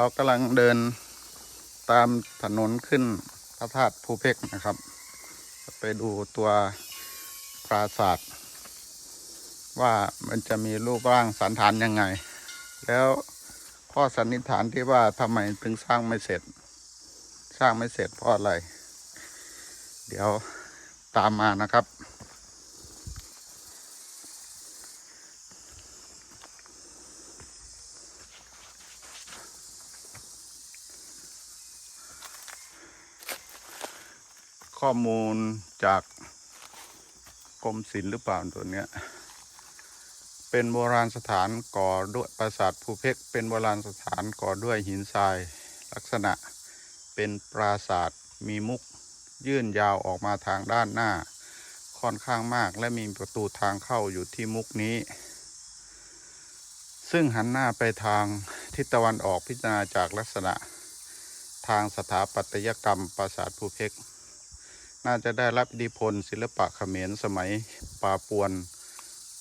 เรากำลังเดินตามถนนขึ้นพระธาตุภูเพกนะครับ ไปดูตัวปราสาทว่ามันจะมีรูปร่างสันฐานยังไง แล้วข้อสันนิษฐานที่ว่าทำไมถึงสร้างไม่เสร็จ สร้างไม่เสร็จเพราะอะไร เดี๋ยวตามมานะครับ ข้อมูลจากกรมศิลป์หรือเปล่าตัวเนี้ย เป็นโบราณสถานก่อด้วยปราสาทภูเพกเป็นโบราณสถานก่อด้วยหินทรายลักษณะ เป็นปราสาทมีมุกยื่นยาวออกมาทางด้านหน้า ค่อนข้างมากและมีประตูทางเข้าอยู่ที่มุกนี้ ซึ่งหันหน้าไปทางทิศตะวันออกพิจารณาจากลักษณะ ทางสถาปัตยกรรมปราสาทภูเพก น่าจะได้รับอิทธิพลศิลปะเขมรสมัยปาปวน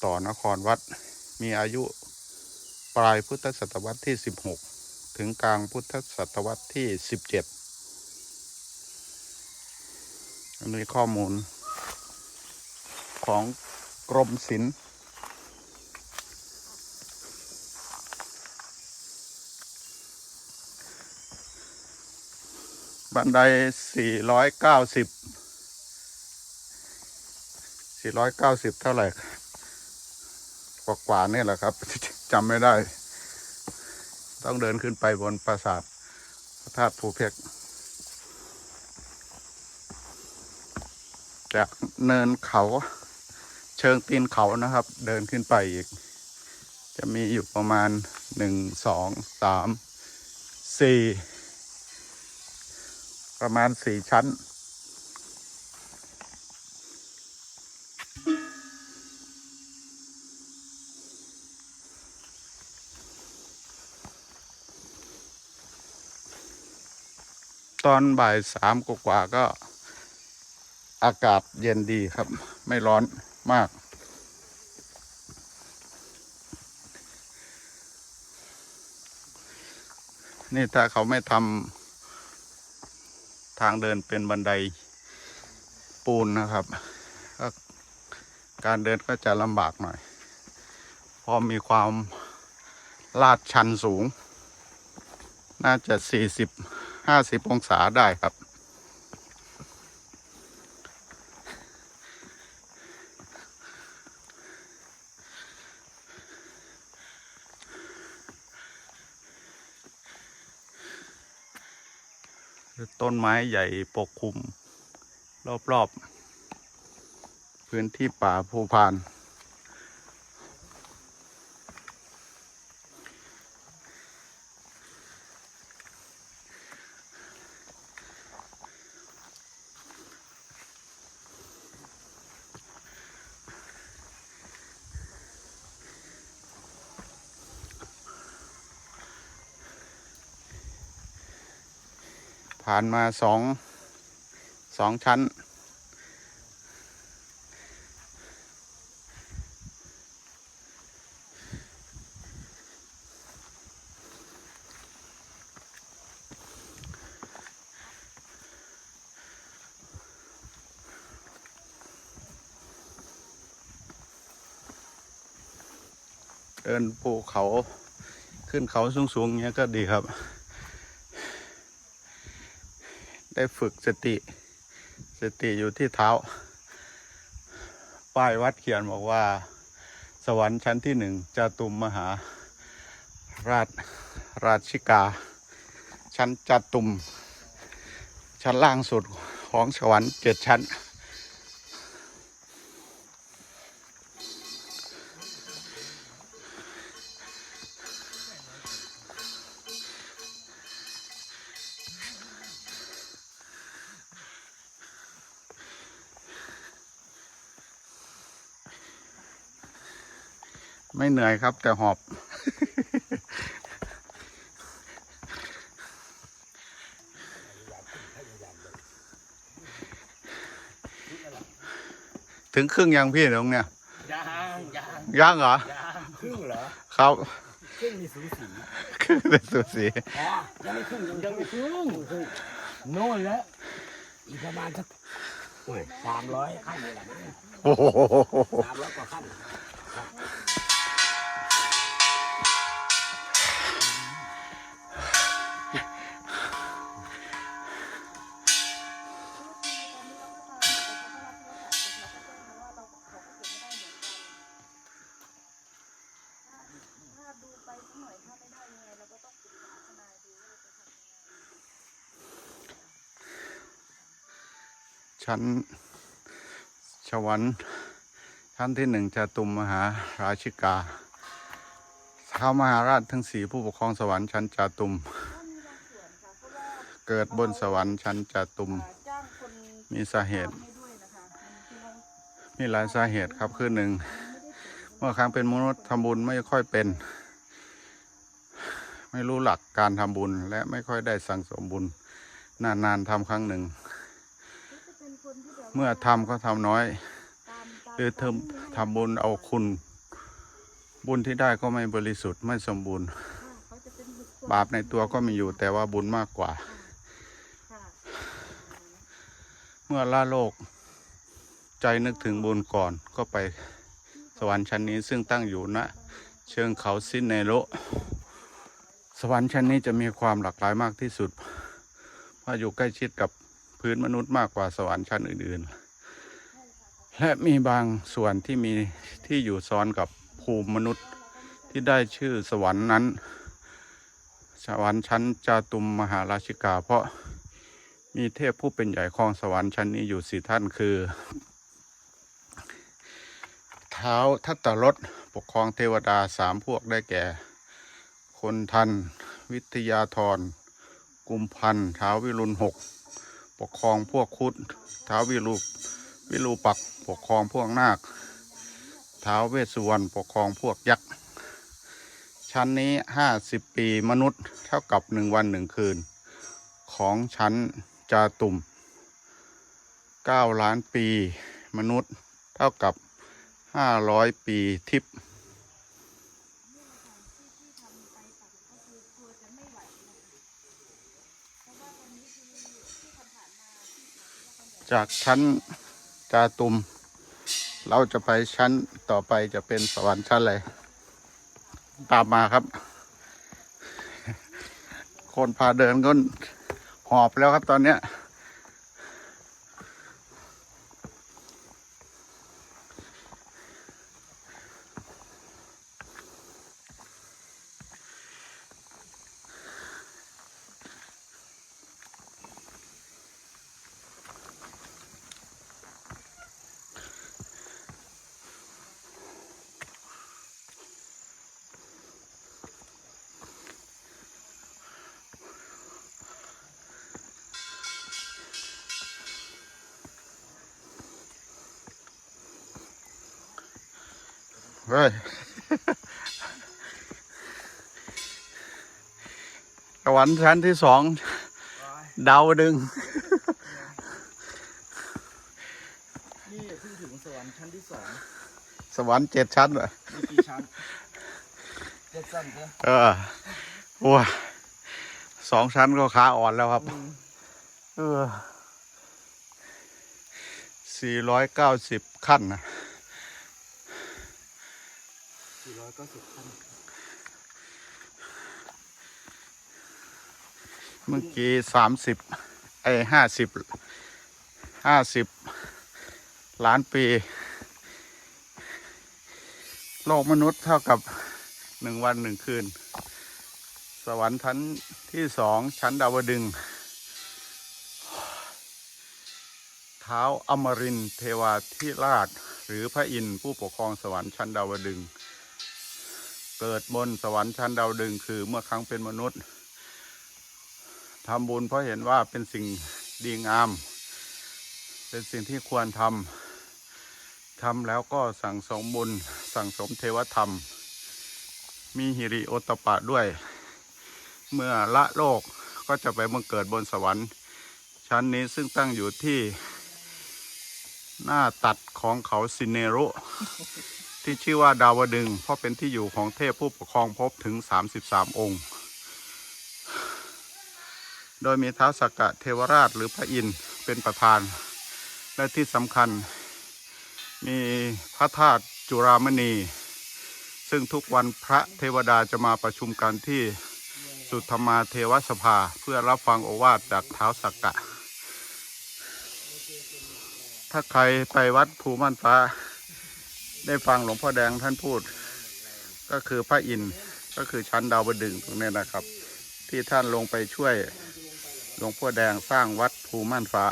ต่อนครวัด มีอายุปลายพุทธศตวรรษที่ 16 ถึงกลางพุทธศตวรรษที่ 17 อันนี้ข้อมูลของกรมศิลป์บันได 490 490เท่าไหร่กว่ากว่านี่แหละครับจำไม่ได้ ต้องเดินขึ้นไปบนปราสาทพระธาตุภูเพกจากเนินเขาเชิงตีนเขานะครับ เดินขึ้นไปอีก จะมีอยู่ประมาณหนึ่งสองสามสี่ประมาณสี่ชั้น ตอนบ่ายสามกว่าก็ อากาศเย็นดีครับ ไม่ร้อนมาก นี่ถ้าเขาไม่ทำทางเดินเป็นบันไดปูนนะครับกการเดินก็จะลำบากหน่อย เพราะมีความลาดชันสูง น่าจะสี่สิบ ห้าสิบองศาได้ครับ ต้นไม้ใหญ่ปกคลุม รอบ ๆ พื้นที่ป่าภูพาน ผ่านมาสองสองชั้น เดินภูเขาขึ้นเขาสูงๆเงี้ยก็ดีครับ ได้ฝึกสติ สติอยู่ที่เท้า ป้ายวัดเขียนบอกว่า สวรรค์ชั้นที่หนึ่งจตุมมหา ราชราชิกา ชั้นจตุม ชั้นล่างสุดของสวรรค์เจ็ดชั้น ไม่เหนื่อยครับ แต่หอบ ถึงครึ่งยังพี่ตรงเนี้ยยางยางยังเหรอยางครึ่งเหรอครับครึ่งมีสูสีคแต่สูสีอ๋อยังไม่ขึ้นยังไม่ขึ้นโน่นแล้วอีกประมาณสักสามร้อยขั้นเลยแหละโอ้โหสามร้อยกว่าขั้น ชั้นชวันชั้นที่หนึ่งจตุมมหาราชิกาเท้ามหาราชทั้งสี่ผู้ปกครองสวรรค์ชั้นจาตุม เกิดบนสวรรค์ชั้นจาตุม มีสาเหตุ มีหลายสาเหตุครับคือหนึ่งเมื่อครั้งเป็นมนุษย์ทำบุญไม่ค่อยเป็น ไม่รู้หลักการทำบุญและไม่ค่อยได้สั่งสมบุญนานๆทำครั้งหนึ่ง เมื่อทำก็ทำน้อยหรือทำทำบุญเอาคุณ บุญที่ได้ก็ไม่บริสุทธิ์ไม่สมบูรณ์ บาปในตัวก็มีอยู่แต่ว่าบุญมากกว่า เมื่อละโลกใจนึกถึงบุญก่อนก็ไปสวรรค์ชั้นนี้ซึ่งตั้งอยู่ณเชิงเขาซินเนโรสวรรค์ชั้นนี้จะมีความหลากหลายมากที่สุด เพราะอยู่ใกล้ชิดกับ พื้นมนุษย์มากกว่าสวรรค์ชั้นอื่น ๆ และมีบางส่วนที่มีที่อยู่ซ้อนกับภูมิมนุษย์ที่ได้ชื่อสวรรค์นั้น สวรรค์ชั้นจาตุมมหาราชิกา เพราะมีเทพผู้เป็นใหญ่ของสวรรค์ชั้นนี้อยู่สี่ท่านคือเท้าทัตตรสปกครองเทวดาสามพวกได้แก่ คนทัน วิทยาธรกุมพันธ์ท้าววิรุณหก ปกครองพวกคุดท้าววิรุวิรูปักปกครองพวกนาคท้าวเวสสุวรรณปกครองพวกยักษ์ชั้นนี้ห้าสิบปีมนุษย์เท่ากับหนึ่งวันหนึ่งคืน ของชั้นจาตุมเก้าล้านปีมนุษย์เท่ากับห้าร้อยปีทิพย์ จากชั้นจาตุม เราจะไปชั้นต่อไปจะเป็นสวรรค์ชั้นอะไรตามมาครับ คนพาเดินก็หอบแล้วครับตอนเนี้ย เฮ้ย สวรรค์ชั้นที่สอง ดาวดึง นี่เพิ่งถึงสวรรค์ชั้นที่สอง สวรรค์เจ็ดชั้นเหรอมีกี่ชั้นเจ็ดชั้นเหรอเออโอ้ยสองชั้นก็ขาอ่อนแล้วครับ เออสี่ร้อยเก้าสิบขั้นนะสี่ ร้อยเก้าสิบขั้นเมื่อกี้สามสิบไอห้าสิบห้าสิบล้านปี โลกมนุษย์เท่ากับหนึ่งวันหนึ่งคืน สวรรค์ชั้นที่สองชั้นดาวดึง เท้าอมรินเทวาธิราช หรือพระอินทร์ผู้ปกครองสวรรค์ชั้นดาวดึง เกิดบนสวรรค์ชั้นดาวดึงคือเมื่อครั้งเป็นมนุษย์ทำบุญเพราะเห็นว่าเป็นสิ่งดีงาม เป็นสิ่งที่ควรทำทำแล้วก็สั่งสมบุญ สั่งสมเทวธรรม มีหิริโอตปะด้วย เมื่อละโลกก็จะไปบังเกิดบนสวรรค์ ชั้นนี้ซึ่งตั้งอยู่ที่หน้าตัดของเขาซินเนโร ที่ชื่อว่าดาวดึง เพราะเป็นที่อยู่ของเทพผู้ปกครองภพถึง 33 องค์ โดยมีท้าวสักกะเทวราชหรือพระอินทร์เป็นประธาน และที่สำคัญ มีพระธาตุจุรามณี ซึ่งทุกวันพระเทวดาจะมาประชุมกันที่สุธรรมาเทวสภาเพื่อรับฟังโอวาทจากเท้าวสักกะ ถ้าใครไปวัดภูมันฟ้า ได้ฟังหลวงพ่อแดงท่านพูด ก็คือพระอินทร์ก็คือชั้นดาวดึงตรงนี้นะครับ ที่ท่านลงไปช่วยหลวงพ่อแดงสร้างวัดภูม่านฟ้า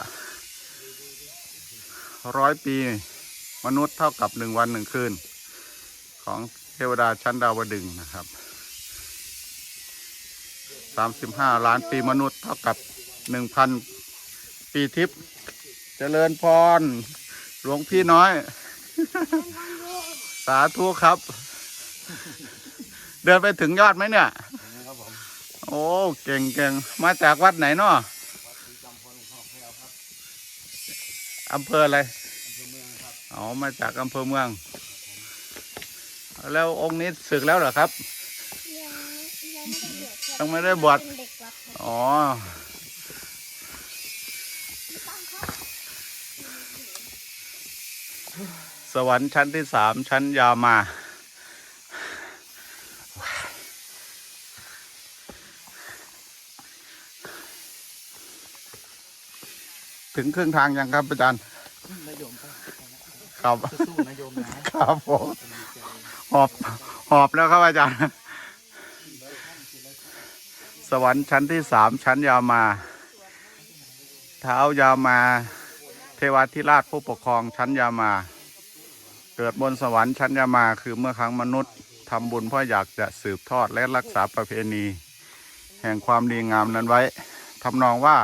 ร้อยปีมนุษย์เท่ากับหนึ่งวันหนึ่งคืน ของเทวดาชั้นดาวดึงนะครับสามสิบห้าล้านปีมนุษย์เท่ากับหนึ่งพันปีทิพย์เจริญพร หลวงพี่น้อย สาธุครับ เดินไปถึงยอดไหมเนี่ยโอ้เก่งเก่งมาจากวัดไหนเนาะอำเภออะไรอ๋อมาจากอำเภอเมือง แล้วองค์นี้ศึกแล้วเหรอครับ ยังไม่ได้บวช เป็นเด็กวัดครับอ๋อ สวรรค์ชั้นที่สามชั้นยาวมา ถึงครึ่งทางยังครับอาจารย์นายโยมก็ครับสู้ๆนายโยมนะครับผมหอบหอบแล้วครับอาจารย์ สวรรค์ชั้นที่สามชั้นยาวมา เท้ายาวมา เทวาธิราชผู้ปกครองชั้นยามา เกิดบนสวรรค์ชั้นยามาคือเมื่อครั้งมนุษย์ทำบุญเพราะอยากจะสืบทอดและรักษาประเพณี แห่งความดีงามนั้นไว้ทำนองว่า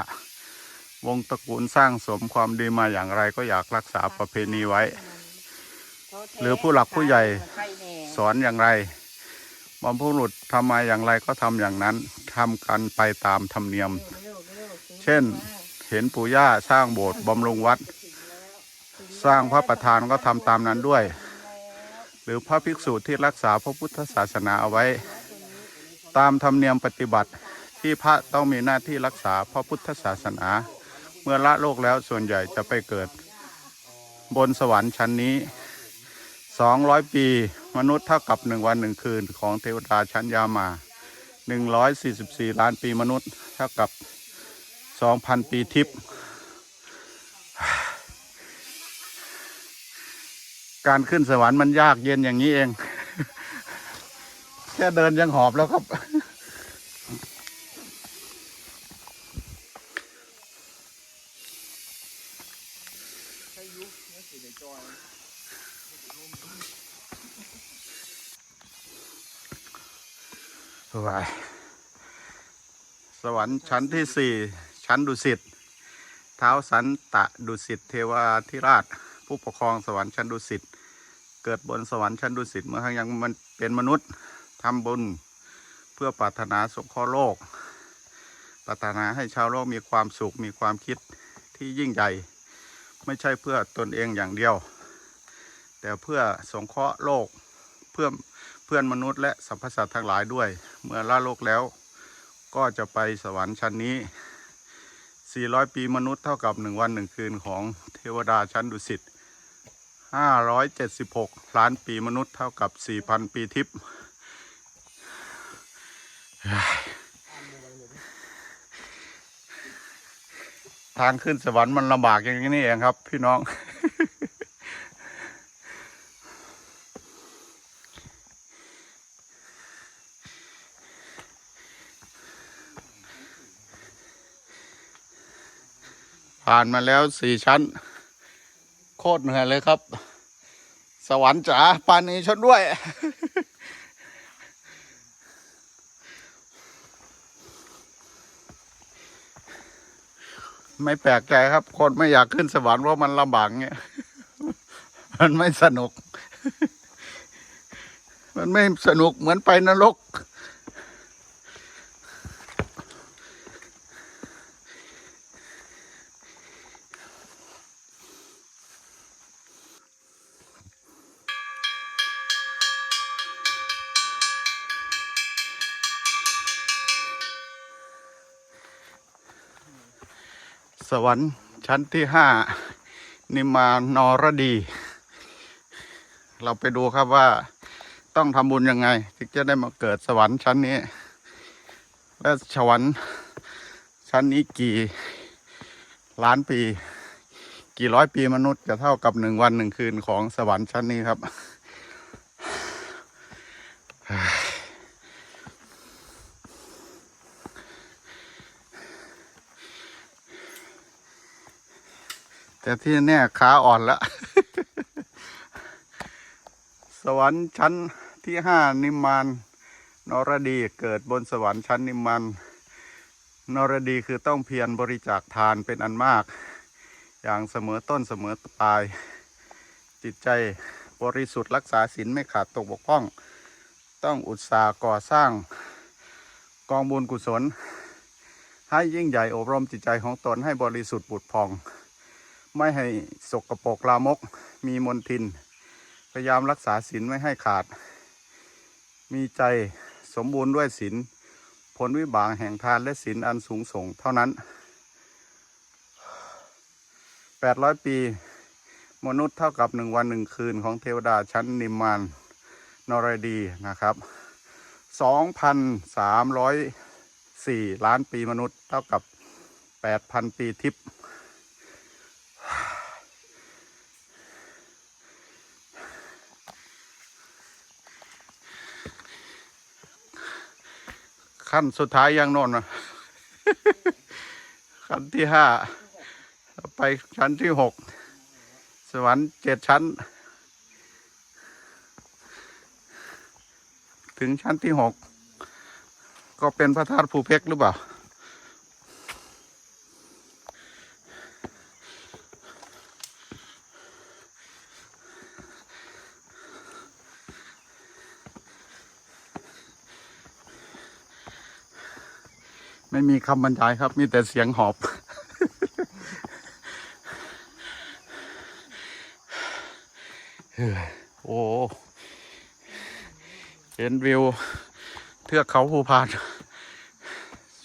วงตระกูลสร้างสมความดีมาอย่างไรก็อยากรักษาประเพณีไว้ หรือผู้หลักผู้ใหญ่สอนอย่างไรบรรพบุรุษทำมาอย่างไรก็ทำอย่างนั้นทำกันไปตามธรรมเนียม เช่นเห็นปู่ย่าสร้างโบสถ์บำรุงวัด สร้างพระประธานก็ทำตามนั้นด้วย หรือพระภิกษุที่รักษาพระพุทธศาสนาเอาไว้ ตามธรรมเนียมปฏิบัติที่พระต้องมีหน้าที่รักษาพระพุทธศาสนา เมื่อละโลกแล้วส่วนใหญ่จะไปเกิด บนสวรรค์ชั้นนี้สองร้อยปีมนุษย์เท่ากับหนึ่งวันหนึ่งคืนของเทวดาชั้นยามาหนึ่งร้อยสี่สิบสี่ล้านปีมนุษย์เท่ากับสองพันปีทิพย์ การขึ้นสวรรค์มันยากเย็นอย่างนี้เอง แค่เดินยังหอบแล้วครับสวยสวรรค์ชั้นที่สี่ชั้นดุสิตเท้าสันตะดุสิตเทวาธิราช ผู้ปกครองสวรรค์ชั้นดุสิต เกิดบนสวรรค์ชั้นดุสิตเมื่อครั้งยังมันเป็นมนุษย์ทำบุญเพื่อปรารถนาสงเคราะห์โลก ปรารถนาให้ชาวโลกมีความสุขมีความคิดที่ยิ่งใหญ่ ไม่ใช่เพื่อตนเองอย่างเดียว แต่เพื่อสงเคราะห์โลกเพื่อเพื่อนมนุษย์และสรรพสัตว์ทั้งหลายด้วย เมื่อละโลกแล้ว ก็จะไปสวรรค์ชั้นนี้ 400 ปีมนุษย์เท่ากับหนึ่งวันหนึ่งคืนของเทวดาชั้นดุสิต 576 ล้านปีมนุษย์เท่ากับ 4,000 ปีทิพย์ทางขึ้นสวรรค์มันลำบากอย่างนี้เองครับ พี่น้อง ผ่านมาแล้วสี่ชั้น โคตรเหนื่อยเลยครับ สวรรค์จ๋าปานนี้ชนด้วย ไม่แปลกใจครับ คนไม่อยากขึ้นสวรรค์เพราะมันลำบากเงี้ยมันไม่สนุก มันไม่สนุกเหมือนไปนรก สวรรค์ชั้นที่ห้านิมมานอรดี เราไปดูครับว่าต้องทำบุญยังไงถึงจะได้มาเกิดสวรรค์ชั้นนี้ และสวรรค์ชั้นนี้กี่ล้านปี กี่ร้อยปีมนุษย์จะเท่ากับหนึ่งวันหนึ่งคืนของสวรรค์ชั้นนี้ครับ แต่ที่แน่ขาอ่อนแล้วสวรรค์ชั้นที่ห้านิมานนรดีเกิดบนสวรรค์ชั้นนิมมานนรดีคือต้องเพียรบริจาคทานเป็นอันมาก อย่างเสมอต้นเสมอปลาย จิตใจบริสุทธิ์รักษาศีลไม่ขาดตกบกพร่อง ต้องอุตสาห์ก่อสร้างกองบุญกุศล ให้ยิ่งใหญ่อบรมจิตใจของตนให้บริสุทธิ์ปุดพอง ไม่ให้สกปรกลามก มีมนทิน พยายามรักษาศีลไม่ให้ขาด มีใจสมบูรณ์ด้วยศีลผลวิบากแห่งทานและศีลอันสูงส่งเท่านั้น 800 ปี มนุษย์เท่ากับหนึ่งวันหนึ่งคืนของเทวดาชั้นนิมมานนรดีนะครับ 2,304 ล้านปีมนุษย์เท่ากับ 8,000 ปีทิพย์ ขั้นสุดท้ายยังนอนนะขั้นที่ห้าไปชั้นที่หกสวรรค์เจ็ดชั้น ถึงชั้นที่หกก็เป็นพระธาตุภูเพกหรือเปล่า ไม่มีคำบรรยายครับ มีแต่เสียงหอบ โอ้โหเห็นวิว เทือกเขาภูพาน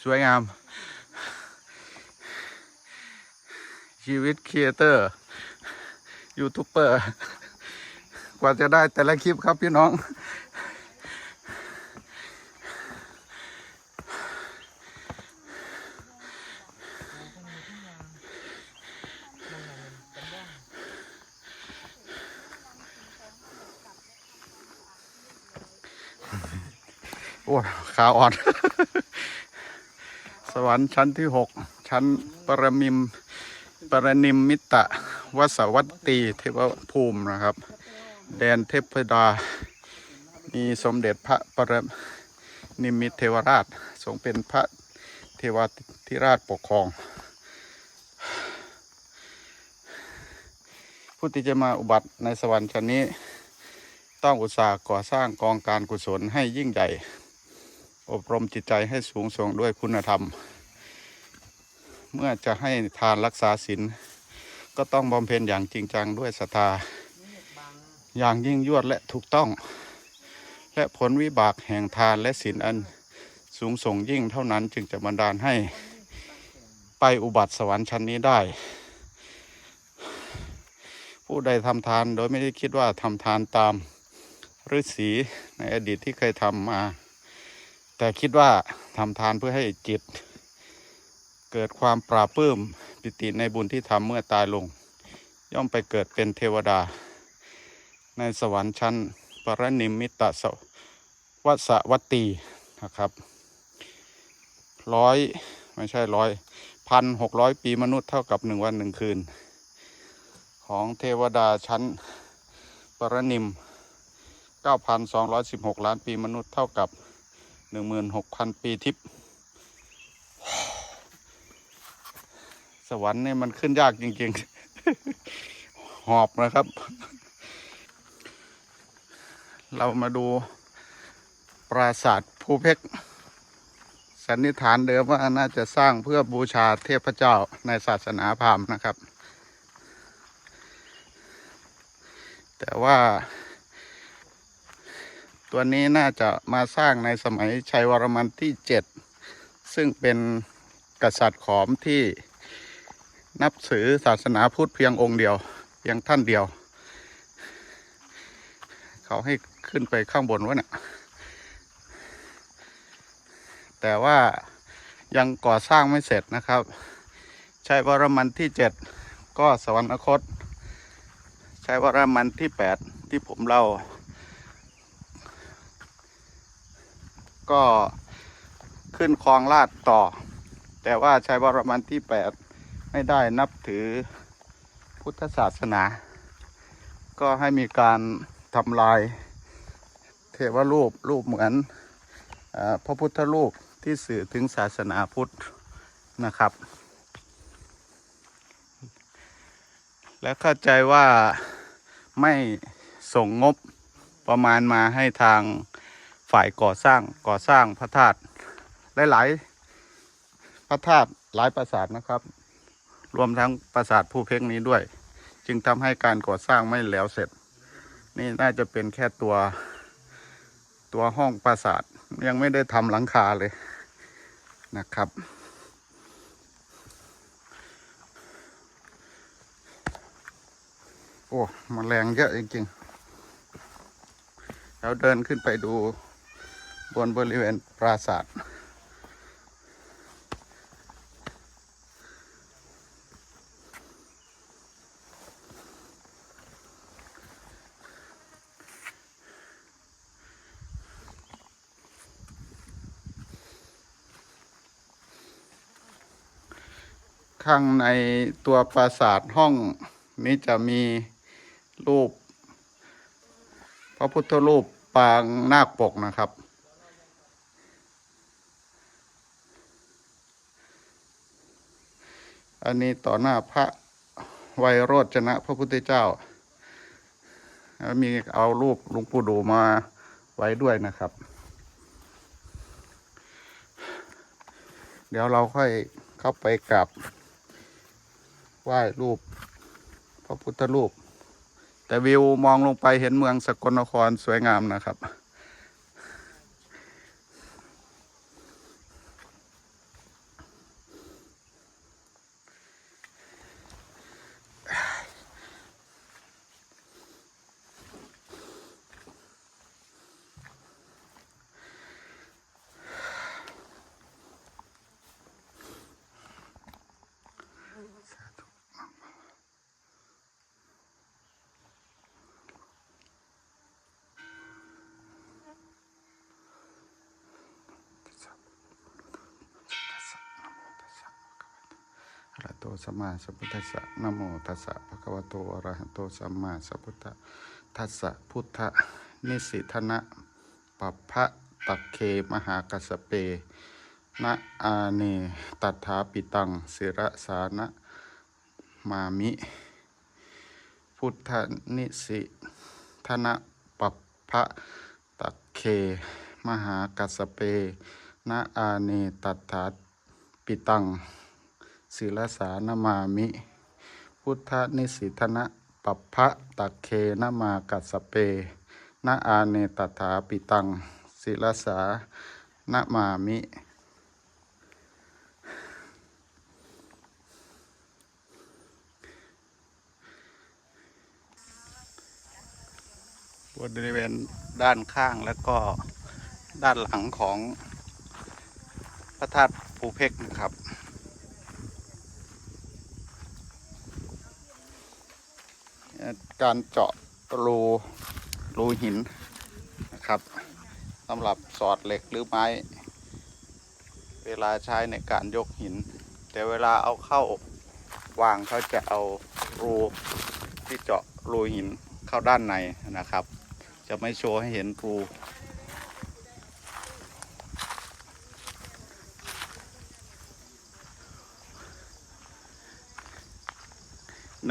สวยงาม ชีวิตครีเอเตอร์ ยูทูบเบอร์ กว่าจะได้แต่ละคลิปครับพี่น้อง ขาอ่อน สวรรค์ชั้นที่หกชั้นปรมิมปรนิมมิตะวสวัตตีเทวภูมินะครับ แดนเทพดา มีสมเด็จพระปรนิมิตเทวราชทรงเป็นพระเทวทิราชปกครอง ผู้ที่จะมาอุบัติในสวรรค์ชั้นนี้ ต้องอุตสาห์ก่อสร้างกองการกุศลให้ยิ่งใหญ่ อบรมจิตใจให้สูงส่งด้วยคุณธรรม เมื่อจะให้ทานรักษาศีลก็ต้องบำเพ็ญอย่างจริงจังด้วยศรัทธา อย่างยิ่งยวดและถูกต้อง และผลวิบากแห่งทานและศีลอันสูงส่งยิ่งเท่านั้นจึงจะบันดาลให้ไปอุบัติสวรรค์ชั้นนี้ได้ ผู้ใดทำทานโดยไม่ได้คิดว่าทำทานตามฤาษีในอดีตที่เคยทำมา แต่คิดว่าทำทานเพื่อให้จิต เกิดความปราบปื้มปิติในบุญที่ทำเมื่อตายลง ย่อมไปเกิดเป็นเทวดา ในสวรรค์ชั้นปรนิมมิตสวัสวัตตีนะครับร้อยไม่ใช่ร้อยพันหกร้อยปีมนุษย์เท่ากับหนึ่งวันหนึ่งคืน ของเทวดาชั้นปรนิม 9,216 ล้านปีมนุษย์เท่ากับ 16,000ปีทิพย์สวรรค์เนี่ยมันขึ้นยากจริงๆ หอบนะครับ เรามาดูปราสาทภูเพกสันนิษฐานเดิมว่าน่าจะสร้างเพื่อบูชาเทพเจ้าในศาสนาพราหมณ์นะครับ แต่ว่า ตัวนี้น่าจะมาสร้างในสมัยชัยวรมันที่เจ็ดซึ่งเป็นกษัตริย์ขอมที่นับถือศาสนาพุทธเพียงองค์เดียว เพียงท่านเดียว เขาให้ขึ้นไปข้างบนวะเนี่ยแต่ว่ายังก่อสร้างไม่เสร็จนะครับชัยวรมันที่เจ็ดก็สวรรคตชัยวรมันที่แปดที่ผมเล่า ก็ขึ้นคลองลาดต่อ แต่ว่าชัยวรมันที่แปดไม่ได้นับถือพุทธศาสนา ก็ให้มีการทำลายเทวรูปรูปเหมือนอพระพุทธรูปที่สื่อถึงศาสนาพุทธนะครับ และเข้าใจว่าไม่ส่งงบประมาณมาให้ทาง ฝ่ายก่อสร้างก่อสร้างพระธาตุหลายๆพระธาตุหลายปราสาทนะครับ รวมทั้งปราสาทภูเพ็งนี้ด้วย จึงทำให้การก่อสร้างไม่แล้วเสร็จ นี่น่าจะเป็นแค่ตัวตัวห้องปราสาทยังไม่ได้ทำหลังคาเลยนะครับโอ้มแมลงเยอะจริงๆ แล้วเดินขึ้นไปดู บนบริเวณปราสาทข้างในตัวปราสาทห้องนี้จะมีรูป พระพุทธรูปปางนาคปกนะครับ อันนี้ต่อหน้าพระไวยโรจนะ พระพุทธเจ้าแล้วมีเอารูปหลวงปู่ดูมาไว้ด้วยนะครับ เดี๋ยวเราค่อยเข้าไปกราบไหว้รูป พระพุทธรูป แต่วิวมองลงไปเห็นเมืองสกลนครสวยงามนะครับ ตสัมมาสัมพุทธัสสะนะโมตัสสะภะคะวะโตอะระหะโตสัมมาสัมพุทธัสสะพุทธนิสิทนะปัพพะตักเคมหากัสเปนะอาเนตัถาปิตังศิระสานะมามิ พุทธนิสิธนะปัพพะตักเคมหากัสสเปนะอาเนตัถาปิตัง ศิลสานมามิ พุทธนิสิธนะปัพพะตักเคนะมากัสเปนะอาเนตถาปิตัง ศิลสานะมามิบริเวณด้านข้างแล้วก็ด้านหลังของพระธาตุภูเพกนะครับ การเจาะรูรูหินนะครับสำหรับสอดเหล็กหรือไม้ เวลาใช้ในการยกหิน แต่เวลาเอาเข้าวางเขาจะเอารูที่เจาะรูหินเข้าด้านในนะครับ จะไม่โชว์ให้เห็นรู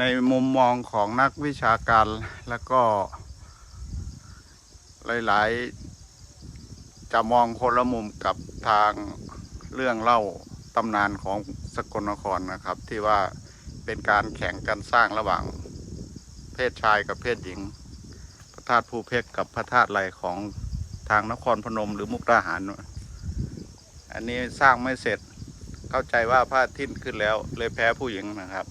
ในมุมมองของนักวิชาการแล้วก็ หลาย ๆ จะมองคนละมุมกับทางเรื่องเล่าตำนานของสกลนครนะครับ ที่ว่าเป็นการแข่งกันสร้างระหว่างเพศชายกับเพศหญิง พระธาตุภูเพกกับพระธาตุไหลของทางนครพนมหรือมุกดาหาร อันนี้สร้างไม่เสร็จเข้าใจว่าพระทิตย์ขึ้นแล้วเลยแพ้ผู้หญิงนะครับ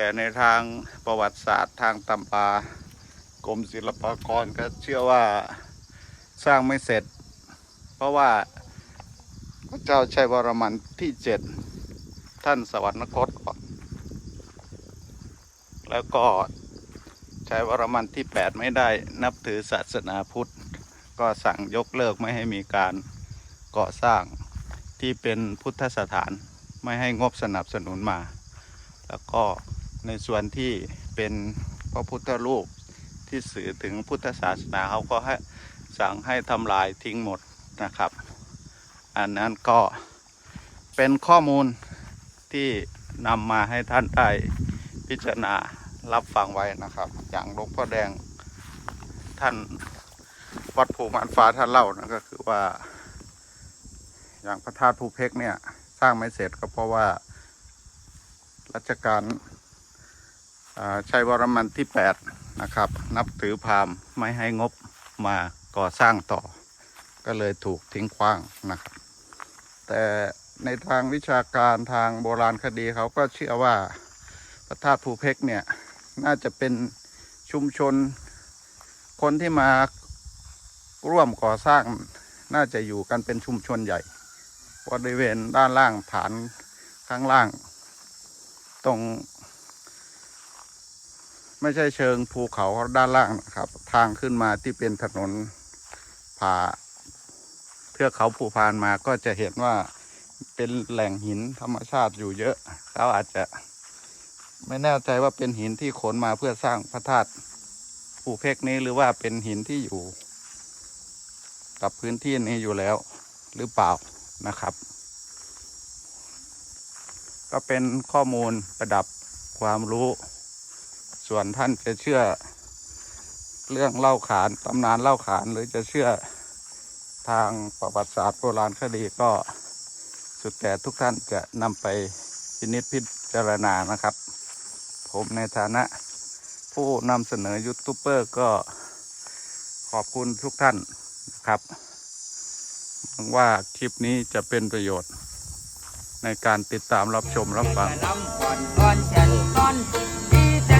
แต่ในทางประวัติศาสตร์ทางตำปากรมศิลปากรก็เชื่อว่าสร้างไม่เสร็จ เพราะว่าพระเจ้าชัยวรมันที่เจ็ดท่านสวรรคตก่อนแล้วก็ชัยวรมันที่แปดไม่ได้นับถือศาสนาพุทธ ก็สั่งยกเลิกไม่ให้มีการก่อสร้างที่เป็นพุทธสถานไม่ให้งบสนับสนุนมา แล้วก็ ในส่วนที่เป็นพระพุทธรูปที่สื่อถึงพุทธศาสนาเขาก็ให้สั่งให้ทำลายทิ้งหมดนะครับ อันนั้นก็เป็นข้อมูลที่นำมาให้ท่านได้พิจารณารับฟังไว้นะครับ อย่างหลวงพ่อแดงท่านวัดภูมันฟ้าท่านเล่านะก็คือว่า อย่างพระธาตุภูเพกเนี่ย สร้างไม่เสร็จก็เพราะว่ารัชกาล ชัยวรมันที่ 8 นะครับ นับถือพามไม่ให้งบมาก่อสร้างต่อ ก็เลยถูกทิ้งขว้างนะครับ แต่ในทางวิชาการทางโบราณคดีเขาก็เชื่อว่าพระธาตุภูเพกเนี่ย น่าจะเป็นชุมชน คนที่มาร่วมก่อสร้างน่าจะอยู่กันเป็นชุมชนใหญ่บริเวณด้านล่างฐานข้างล่าง ตรง ไม่ใช่เชิงภูเขาด้านล่างนะครับ ทางขึ้นมาที่เป็นถนนผ่าเทือกเขาภูพานมาก็จะเห็นว่าเป็นแหล่งหินธรรมชาติอยู่เยอะเขาอาจจะไม่แน่ใจว่าเป็นหินที่ขนมาเพื่อสร้างพระธาตุภูเพกนี้หรือว่าเป็นหินที่อยู่ กับพื้นที่นี้อยู่แล้วหรือเปล่านะครับ ก็เป็นข้อมูลประดับความรู้ ส่วนท่านจะเชื่อ เรื่องเล่าขานตำนานเล่าขานหรือจะเชื่อทางประวัติศาสตร์โบราณคดีก็สุดแต่ทุกท่านจะนำไปพินิจพิจารณานะครับ ผมในฐานะผู้นำเสนอยูทูบเบอร์ก็ขอบคุณทุกท่านนะครับหวังว่าคลิปนี้จะเป็นประโยชน์ในการติดตามรับชมรับฟัง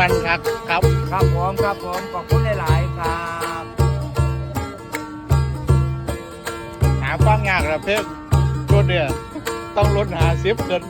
วนมวนครับครับครับผมครับผมขอบคุณหลายๆครับหาฟังยากนะเพ่งชุดเนี่ยต้องลดหาซิปเกิน